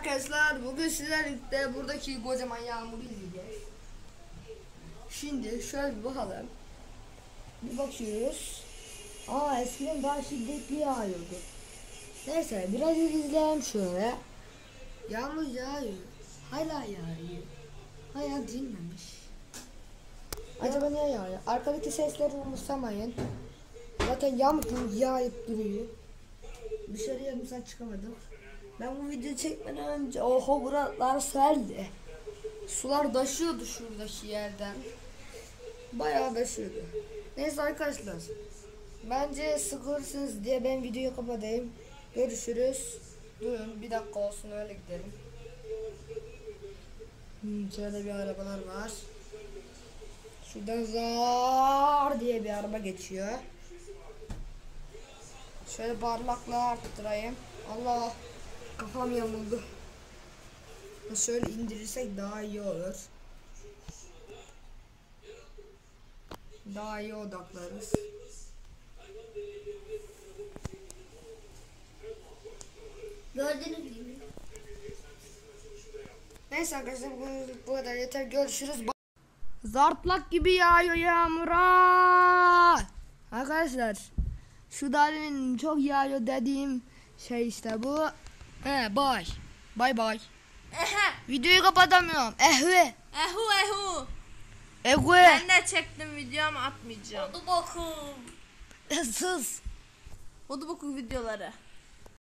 arkadaşlar bugün sizlerle buradaki kocaman yağmuru izleyeceğiz. Şimdi şöyle bir bakalım. Bir bakıyoruz. Aa eskiden daha şiddetli yağıyordu. Neyse biraz izleyelim şöyle. Yağmur yağıyor. Hala yağıyor. Hala dinmemiş. Acaba niye yağıyor? Arkadaki sesleri umursamayın. Zaten yağmur yağıp duruyor. Dışarıya mesela çıkamadım. Ben bu videoyu çekmeden önce oho buralar seldi. Sular taşıyordu şuradaki yerden. Bayağı taşıyordu. Neyse arkadaşlar. Bence sıkılırsınız diye ben videoyu kapatayım. Görüşürüz. Durun bir dakika olsun öyle gidelim. Hmm, şöyle bir arabalar var. Şuradan zar diye bir araba geçiyor. Şöyle parmakla arttırayım. Allah kafam yamuldu. Şöyle indirirsek daha iyi olur. Daha iyi odaklarız. Gördünüz gibi. Neyse arkadaşlar bu, bu kadar yeter. Görüşürüz. Zartlak gibi yağıyor yağmurlar. Arkadaşlar şu dalimin çok yağıyor dediğim şey işte bu. He bay. Bay bay. Ehe. Videoyu kapatamıyorum. Ehve. Ehu ehu. Ehve. Ben de çektim video ama atmayacağım. Hadi bakın. Sus. Hadi bakın videoları.